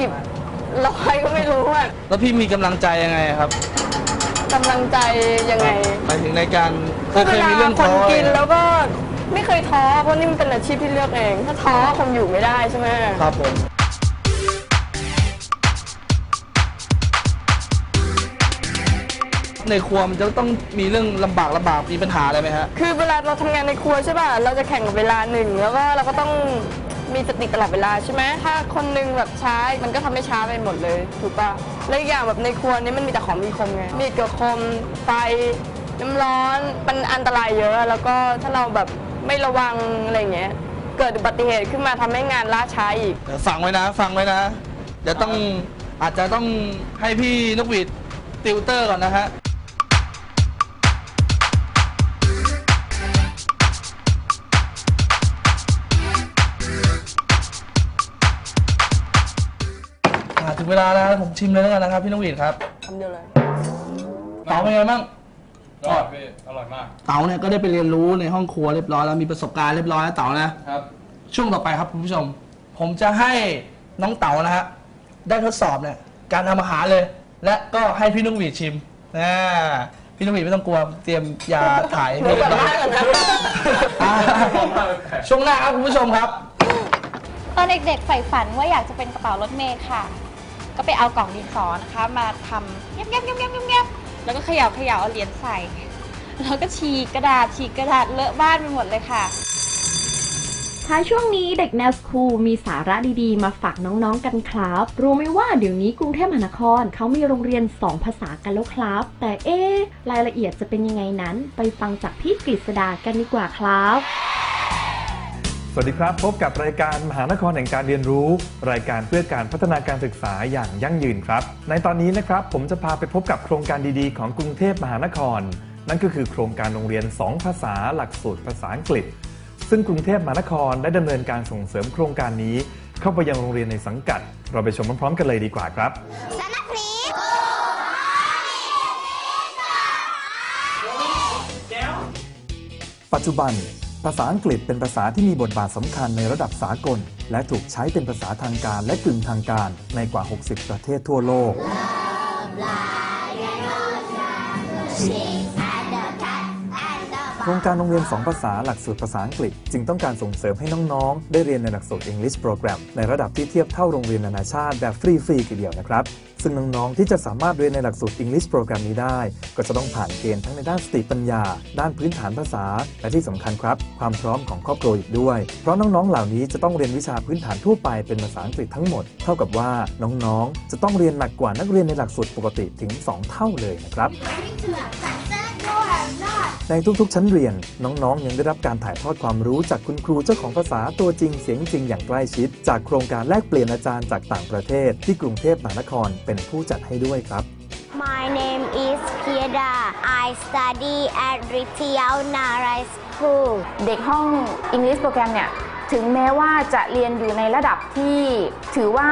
กี่ร้อยก็ไม่รู้อะแล้วพี่มีกำลังใจยังไงครับกำลังใจยังไงหมายถึงในการเคก็ยเวเคยลามีเรื่องคท้นอกินแล้วก็ไม่เคยท้อเพราะนี่มันเป็นอาชีพที่เลือกเอง ถ้าท้อคงอยู่ไม่ได้ใช่ไหมครับผม ในครัวมันจะต้องมีเรื่องลำบากลำบากมีปัญหาอะไรไหมฮะ คือเวลาเราทำงานในครัวใช่ป่ะเราจะแข่งกับเวลาหนึ่งแล้วก็เราก็ต้อง มีสติตลอดเวลาใช่ไหมถ้าคนหนึงแบบช้ามันก็ทำให้ช้าไปหมดเลย ถูกป่ะแล้วอีกอย่างแบบในครัวนี้มันมีแต่ของมีคมไงมีกับคมไฟน้ำร้อนมันอันตรายเยอะ แล้วก็ถ้าเราแบบไม่ระวังอะไรเงี้ยเกิดอุบัติเหตุขึ้นมาทำให้งานล่าช้าอีกฟังไว้นะ ฟังไว้นะเดี๋ยวต้องอาจจะต้องให้พี่นกหวีดติวเตอร์ก่อนนะฮะ ถึงเวลาแล้วนะผมชิมเลยแล้วกันนะครับพี่นกหวีดครับคำเดียวเลย เต๋าเป็นไงบ้างอร่อยพี่อร่อยมากเต๋าเนี่ยก็ได้ไปเรียนรู้ในห้องครัวเรียบร้อยแล้วมีประสบการณ์เรียบร้อยแล้วเต๋านะครับ ช่วงต่อไปครับคุณผู้ชม ผมจะให้น้องเต๋านะฮะได้ทดสอบเนี่ยการทำอาหารเลย และก็ให้พี่นุ่งหวีดชิมนะพี่นุ่งหวีดไม่ต้องกลัวเตรียมยาถ่ายให้หนูพี่กลับบ้านก่อนนะอ่าช่วงหน้าครับคุณผู้ชมครับ ตอนเด็กๆใฝ่ฝันว่าอยากจะเป็นกระเป๋ารถเมล์ค่ะ ก็ไปเอากล่องดินสอนะคะ มาทำเงียบๆเงียบๆเงียบแล้วก็เขย่าเขย่าเอาเหรียญใส่ แล้วก็ฉีกกระดาษฉีกกระดาษเลอะบ้านไปหมดเลยค่ะ ท้ายช่วงนี้เด็กแนวสคูลมีสาระดีๆ มาฝากน้องๆกันครับ รู้ไหมว่าเดี๋ยวนี้กรุงเทพมหานครเขามีโรงเรียน 2 ภาษากันแล้วครับ แต่เอ๊ะรายละเอียดจะเป็นยังไงนั้น ไปฟังจากพี่กฤษดากันดีกว่าครับ สวัสดีครับ พบกับรายการมหานครแห่งการเรียนรู้ รายการเพื่อการพัฒนาการศึกษาอย่างยั่งยืนครับ ในตอนนี้นะครับผมจะพาไปพบกับโครงการดีๆ ของกรุงเทพมหานคร นั่นก็คือโครงการโรงเรียน 2 ภาษาหลักสูตรภาษาอังกฤษ ซึ่งกรุงเทพมหานครได้ดำเนินการส่งเสริมโครงการนี้ เข้าไปยังโรงเรียนในสังกัด เราไปชมพร้อมๆกันเลยดีกว่าครับปัจจุบัน ภาษาอังกฤษเป็นภาษาที่มีบทบาทสำคัญในระดับสากล และถูกใช้เป็นภาษาทางการและกึ่งทางการในกว่า 60 ประเทศทั่วโลก โครงการโรงเรียน2ภาษาหลักสูตรภาษาอังกฤษ จึงต้องการส่งเสริมให้น้องๆ ได้เรียนในหลักสูตร English Program ในระดับที่เทียบเท่าโรงเรียนนานาชาติแบบฟรีๆทีเดียวนะครับ ซึ่งน้องๆ ที่จะสามารถเรียนในหลักสูตร English โปรแกรมนี้ได้ ก็จะต้องผ่านเกณฑ์ทั้งในด้านสติปัญญา ด้านพื้นฐานภาษา และที่สำคัญครับ ความพร้อมของครอบครัวอีกด้วย เพราะน้องๆ เหล่านี้จะต้องเรียนวิชาพื้นฐานทั่วไปเป็นภาษาอังกฤษทั้งหมด เท่ากับว่าน้องๆ จะต้องเรียนหนักกว่านักเรียนในหลักสูตรปกติถึง 2 เท่าเลยนะครับ ในทุกๆ ชั้นเรียน น้องๆ ยังได้รับการถ่ายทอดความรู้จากคุณครูเจ้าของภาษาตัวจริงเสียงจริงอย่างใกล้ชิด จากโครงการแลกเปลี่ยนอาจารย์จากต่างประเทศ ที่กรุงเทพมหานครเป็นผู้จัดให้ด้วยครับ My name is Pieda. I study at Ritiao Narai School. เด็กห้อง English โปรแกรมเนี่ย ถึงแม้ว่าจะเรียนอยู่ในระดับที่ถือว่า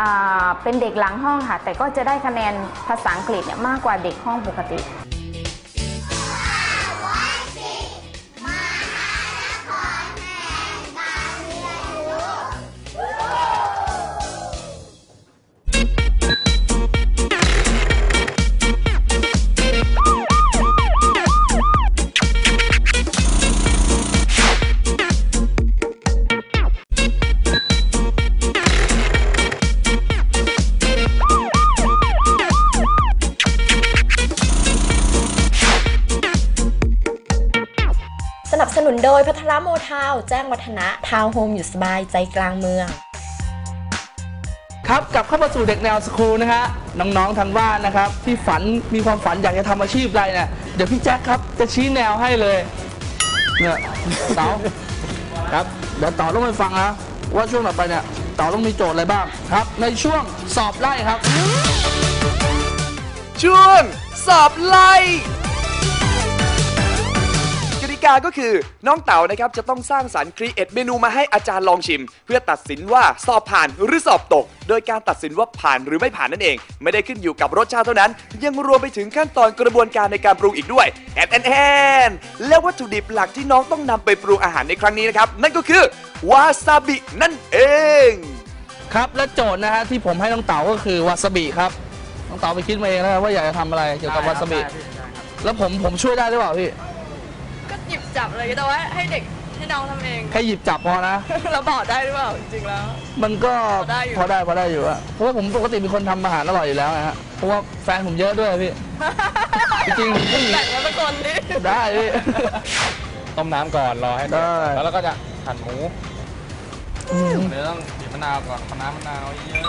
อ่าเป็นเด็กหลังห้องค่ะ แต่ก็จะได้คะแนนภาษาอังกฤษเนี่ยมากกว่าเด็กห้องปกติ นับสนุนโดยพัทรโมทาวน์แจ้งวัฒนะทาวน์โฮมอยู่สบายใจกลางเมือง ครับกลับเข้ามาสู่เด็กแนวสคูลนะฮะน้องๆทางบ้านนะครับ ที่ฝันมีความฝันอยากจะทำอาชีพอะไรเนี่ยเดี๋ยวพี่แจ็คครับจะชี้แนวให้เลยเนี่ยเต๋าครับเดี๋ยวเต๋าต้องไปฟังนะว่าช่วงต่อไปเนี่ยเต๋าต้องมีโจทย์อะไรบ้างครับ ในช่วงสอบไล่ครับ ช่วงสอบไล่ กติกาก็คือน้องเต๋านะครับจะต้องสร้างสรรค์ครีเอทเมนูมาให้อาจารย์ลองชิม เพื่อตัดสินว่าสอบผ่านหรือสอบตก โดยการตัดสินว่าผ่านหรือไม่ผ่านนั่นเอง ไม่ได้ขึ้นอยู่กับรสชาติเท่านั้น ยังรวมไปถึงขั้นตอนกระบวนการในการปรุงอีกด้วยแอนแอนแอนและวัตถุดิบหลักที่น้องต้องนำไปปรุงอาหารในครั้งนี้นะครับนั่นก็คือวาซาบินั่นเองครับและโจทย์นะฮะที่ผมให้น้องเต๋าก็คือวาซาบิครับน้องเต๋าไปคิดมาเองนะครับว่าอยากจะทำอะไรเกี่ยวกับวาซาบิแล้วผมผมช่วยได้หรือเปล่าพี่ก็ หยิบจับอะไรก็แต่ว่าให้เด็กให้น้องทำเอง แค่หยิบจับพอนะ เราบอกได้หรือเปล่าจริงๆแล้ว มันก็พอได้อยู่ พอได้พอได้อยู่อะเพราะว่าผมปกติเป็นคนทำอาหารอร่อยอยู่แล้วนะฮะเพราะว่าแฟนผมเยอะด้วยพี่ จริงๆผู้หญิง แต่งมาสักคนดิได้พี่ ต้มน้ำก่อนรอให้เดือได้ ดแล้วเราก็จะหั่นหมูอืมเดี๋ยวต้องบีบมะนาวก่อนมะนาวมะนาวเยอะ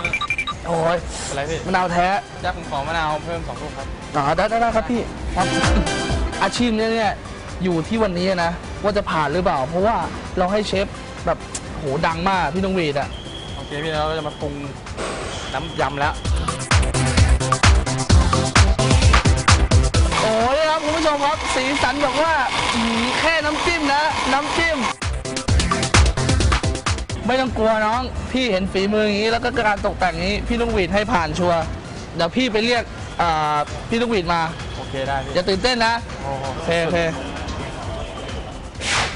โอ้ยเป็นไรพี่มะนาวแท้แจ๊คผมขอมะนาวเพิ่มสองลูกครับ อ๋อได้ได้ได้ครับพี่ครับอาชีพเนี้ยเนี่ย อยู่ที่วันนี้นะ ว่าจะผ่านหรือเปล่า เพราะว่าเราให้เชฟแบบโหดังมากพี่นงวีดอะโอเคพี่เราจะมาปรุงน้ำยำแล้ว โอ้ยครับคุณผู้ชมครับ สีสันบอกว่าอื้อหือแค่น้ำจิ้มนะ น้ำจิ้ม ไม่ต้องกลัวน้อง พี่เห็นฝีมืออย่างนี้ แล้วก็การตกแต่งอย่างนี้ พี่นงวีดให้ผ่านชัวร์เดี๋ยวพี่ไปเรียกอ่าพี่นงวีดมา โอเคได้พี่อย่าตื่นเต้นนะ โอ้โห โอเคโอเค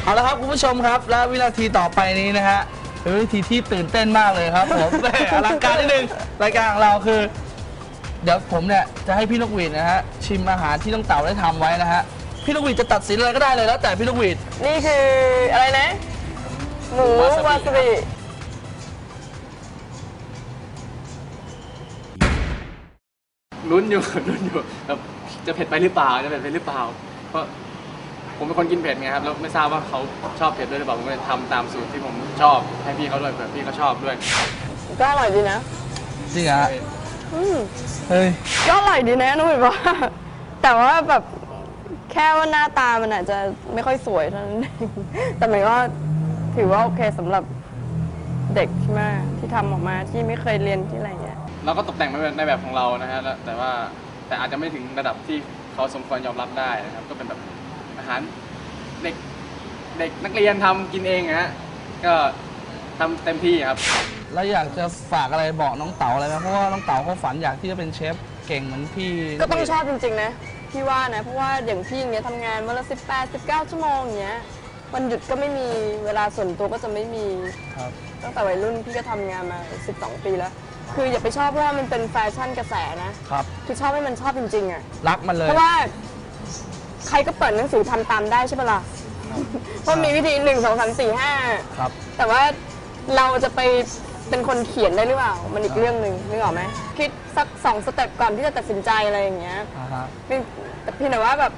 เอาละครับคุณผู้ชมครับ และวินาทีต่อไปนี้นะฮะเป็นวินาทีที่ตื่นเต้นมากเลยครับผม แหม่อลังการนิดนึงรายการของเราคือ เดี๋ยวผมเนี่ยจะให้พี่นกหวีดนะฮะชิมอาหารที่น้องเต๋าได้ทำไว้นะฮะพี่นกหวีดจะตัดสินอะไรก็ได้เลยแล้วแต่พี่นกหวีด นี่คืออะไรนะ หมูวาซาบิลุ้นอยู่ ลุ้นอยู่แบบจะเผ็ดไปหรือเปล่าจะเผ็ดไปหรือเปล่า เพราะ ผมเป็นคนกินเผ็ดไงครับแล้วไม่ทราบว่าเขาชอบเผ็ดด้วยหรือเปล่าผมก็เลยทำตามสูตรที่ผมชอบให้พี่เขาด้วยเผื่อพี่เขาชอบด้วยก็อร่อยดีนะจริงเหรอฮะอืมเฮ้ย ก็อร่อยดีนะน้องหมิวว่า แต่ว่าแบบแค่ว่าหน้าตามันอาจจะไม่ค่อยสวยเท่านั้นเองแต่หมายว่าถือว่าโอเคสำหรับเด็กใช่ไหมที่ทำออกมาที่ไม่เคยเรียนที่อะไรเงี้ย เราก็ตกแต่งในแบบในแบบของเรานะฮะแล้วแต่ว่าแต่อาจจะไม่ถึงระดับที่เขาสมควรยอมรับได้นะครับก็เป็นแบบ อาหารเด็กเด็กนักเรียนทำกินเองนะฮะก็ทำเต็มที่ครับ แล้วอยากจะฝากอะไรบอกน้องเต๋าอะไรไหมเพราะว่าน้องเต๋าเขาฝันอยากที่จะเป็นเชฟเก่งเหมือนพี่ก็ต้องชอบจริง ๆ นะ พี่ว่านะ เพราะว่าอย่างพี่อย่างเงี้ยทำงานวันละ18 19 ชั่วโมงอย่างเงี้ยวันหยุดก็ไม่มีเวลาส่วนตัวก็จะไม่มี ครับ ตั้งแต่วัยรุ่นพี่ก็ทำงานมา 12 ปีแล้ว คืออย่าไปชอบเพราะว่ามันเป็นแฟชั่นกระแสนะ ครับ คือชอบให้มันชอบจริงๆอะ รักมันเลย เพราะว่าใค รก็เปิดหนังสือทำตามได้ใช่ปะล่ะ เพราะมีวิธีหนึ่งสองสามสี่ห้าครับ แต่ว่าเราจะไปเป็นคนเขียนได้หรือเปล่า มันอีกเรื่องหนึ่งนึกออกไหมคิดสักสองสเต็ปก่อนที่จะตัดสินใจอะไรอย่างเงี้ย อ่าฮะเพียงแต่เพียงแต่ว่าแบบ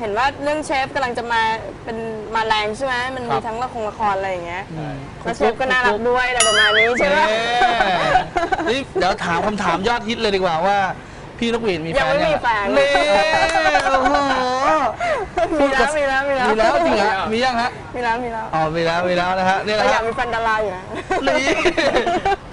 เห็นว่าเรื่องเชฟกำลังจะมาเป็นมาแรงใช่ไหมมันครัมีบ ทั้งละครละครอะไรอย่างเงี้ยอืมแล้วเชฟก็น่ารักด้วยอะไรประมาณนี้ใช่ไหม เอ๊ะนี่เดี๋ยวถามคำถามยอดฮิตเลยดีกว่าว่า พี่นกหวีดมีแฟนยังไม่มีแฟนนี่โอ้โหมีแล้วมีแล้วมีแล้วมีแล้วจริงเหรอมียังฮะ มีแล้วมีแล้วอ๋อมีแล้วมีแล้วนะฮะนี่แหแต่ละอยาฮะ กมีแฟนดาราอยู่นะ นี่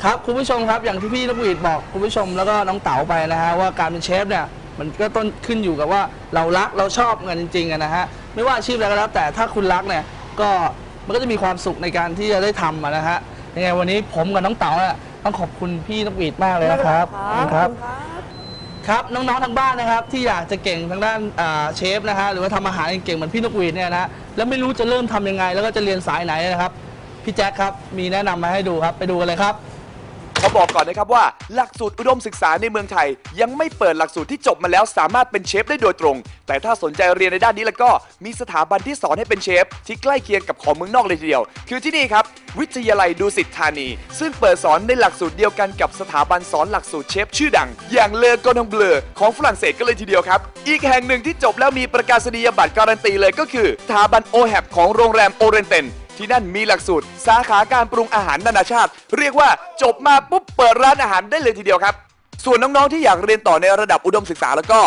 ครับคุณผู้ชมครับอย่างที่พี่นกหวีดบอกคุณผู้ชมแล้วก็น้องเต๋าไปนะฮะว่าการเป็นเชฟเนี่ยมันก็ต้นขึ้นอยู่กับว่าเรารักเราชอบกันจริงๆอะนะฮะไม่ว่าอาชีพอะไรก็แล้วแต่ถ้าคุณรักเนี่ยก็มันก็จะมีความสุขในการที่จะได้ทำอะนะฮะยังไงวันนี้ผมกับน้องเต๋าเนี่ยต้องขอบคุณพี่นกหวีดมากเลยนะครับขอบคุณครับครับ ครับน้องๆทางบ้านนะครับ ที่อยากจะเก่งทางด้านอ่าเชฟนะฮะหรือว่าทำอาหารเก่งๆเหมือนพี่นกหวีดเนี่ยนะแล้วไม่รู้จะเริ่มทำยังไง แล้วก็จะเรียนสายไหนนะครับ พี่แจ็คครับมีแนะนำมาให้ดูครับไปดูกันเลยครับ บอกก่อนนะครับว่า หลักสูตรอุดมศึกษาในเมืองไทย ยังไม่เปิดหลักสูตรที่จบมาแล้วสามารถเป็นเชฟได้โดยตรง แต่ถ้าสนใจเรียนในด้านนี้แล้วก็มีสถาบันที่สอนให้เป็นเชฟ ที่ใกล้เคียงกับของเมืองนอกเลยทีเดียว คือที่นี่ครับวิทยาลัยดูสิตธานี ซึ่งเปิดสอนในหลักสูตรเดียวกันกับสถาบันสอนหลักสูตรเชฟชื่อดัง อย่างเลอกอนองเบลอของฝรั่งเศสก็เลยทีเดียวครับ อีกแห่งหนึ่งที่จบแล้วมีประกาศนียบัตรการันตีเลยก็คือสถาบันโอแฮบของโรงแรมโอเรนเตน ที่นั่นมีหลักสูตรสาขาการปรุงอาหารนานาชาติ เรียกว่าจบมาปุ๊บเปิดร้านอาหารได้เลยทีเดียวครับ ส่วนน้องๆที่อยากเรียนต่อในระดับอุดมศึกษาแล้วก็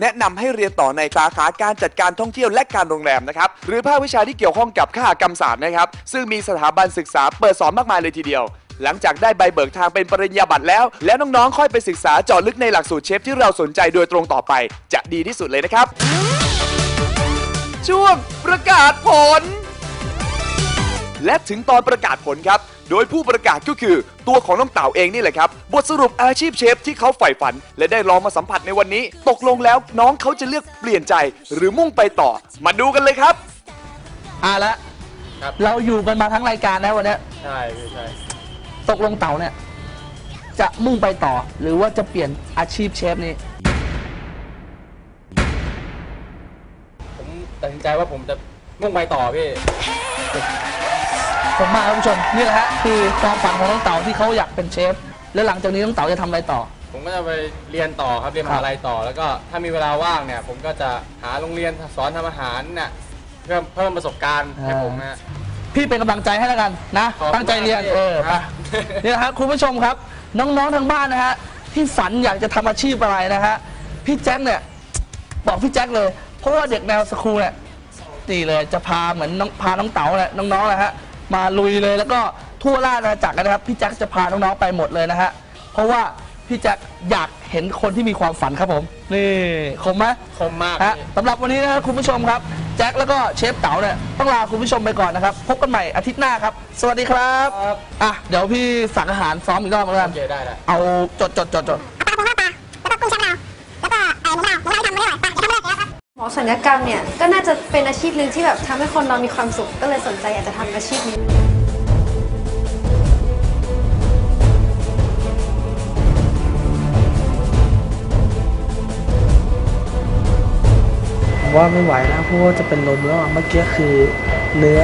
แนะนำให้เรียนต่อในสาขาการจัดการท่องเที่ยวและการโรงแรมนะครับหรือภาควิชาที่เกี่ยวข้องกับข้ากรรมศาสตร์นะครับซึ่งมีสถาบันศึกษาเปิดสอนมากมายเลยทีเดียว หลังจากได้ใบเบิกทางเป็นปริญญาบัตรแล้ว แล้วน้องๆค่อยไปศึกษาเจาะลึกในหลักสูตรเชฟที่เราสนใจโดยตรงต่อไป จะดีที่สุดเลยนะครับ ช่วงประกาศผล และถึงตอนประกาศผลครับ โดยผู้ประกาศก็คือตัวของน้องเต่าเองนี่แหละครับ บทสรุปอาชีพเชฟที่เขาใฝ่ฝัน และได้ลองมาสัมผัสในวันนี้ ตกลงแล้วน้องเขาจะเลือกเปลี่ยนใจหรือมุ่งไปต่อ มาดูกันเลยครับ อะละครับ เราอยู่กันมาทั้งรายการนะวันเนี้ยใช่พี่ใช่ตกลงเต๋าเนี่ย จะมุ่งไปต่อ หรือว่าจะเปลี่ยนอาชีพเชฟนี่ผมตัดสินใจว่าผมจะมุ่งไปต่อพี่ ผมมาครับคุณผู้ชมนี่แหละฮะคือความฝันของน้องเต๋าที่เขาอยากเป็นเชฟ แล้วหลังจากนี้น้องเต๋าจะทำอะไรต่อ ผมก็จะไปเรียนต่อครับเรียนมหาลัยต่อ แล้วก็ถ้ามีเวลาว่างเนี่ยผมก็จะหาโรงเรียนสอนทำอาหารเนี่ยเพื่อเพิ่มประสบการณ์ให้ผมนะฮะพี่เป็นกำลังใจให้แล้วกันนะ ขอบคุณตั้งใจเรียนมากพี่เออคไปรับ นี่นะฮะคุณผู้ชมครับ น้องๆทางบ้านนะฮะที่ฝันอยากจะทำอาชีพอะไรนะฮะพี่แจ็คเนี่ยบอกพี่แจ็คเลย เพราะว่าเด็กแนวสคูลเนี่ยนี่เลยจะพาเหมือนน้องพาน้องเต๋าเนี่ยน้องๆนะฮะ มาลุยเลย แล้วก็ทั่วราชอาณาจักรนะครับ พี่แจ็คจะพาน้องๆไปหมดเลยนะฮะ เพราะว่าพี่แจ็คอยากเห็นคนที่มีความฝันครับผม นี่คมไหมคมมากฮะพี่สำหรับวันนี้นะครับคุณผู้ชมครับ แจ็คแล้วก็เชฟเต๋าเนี่ยต้องลาคุณผู้ชมไปก่อนนะครับ พบกันใหม่อาทิตย์หน้าครับ สวัสดีครับครับอะเดี๋ยวพี่สั่งอาหารซ้อมอีกรอบแล้วกัน โอเคได้ได้ เอาจดจดจดจด หมอสัญญกรรมเนี่ยก็น่าจะเป็นอาชีพหนึ่งที่แบบทำให้คนเรามีความสุขก็เลยสนใจอยากจะทำอาชีพนี้ ผมว่าไม่ไหวนะเพราะว่าจะเป็นลมแล้วอะเมื่อกี้คือเนื้อ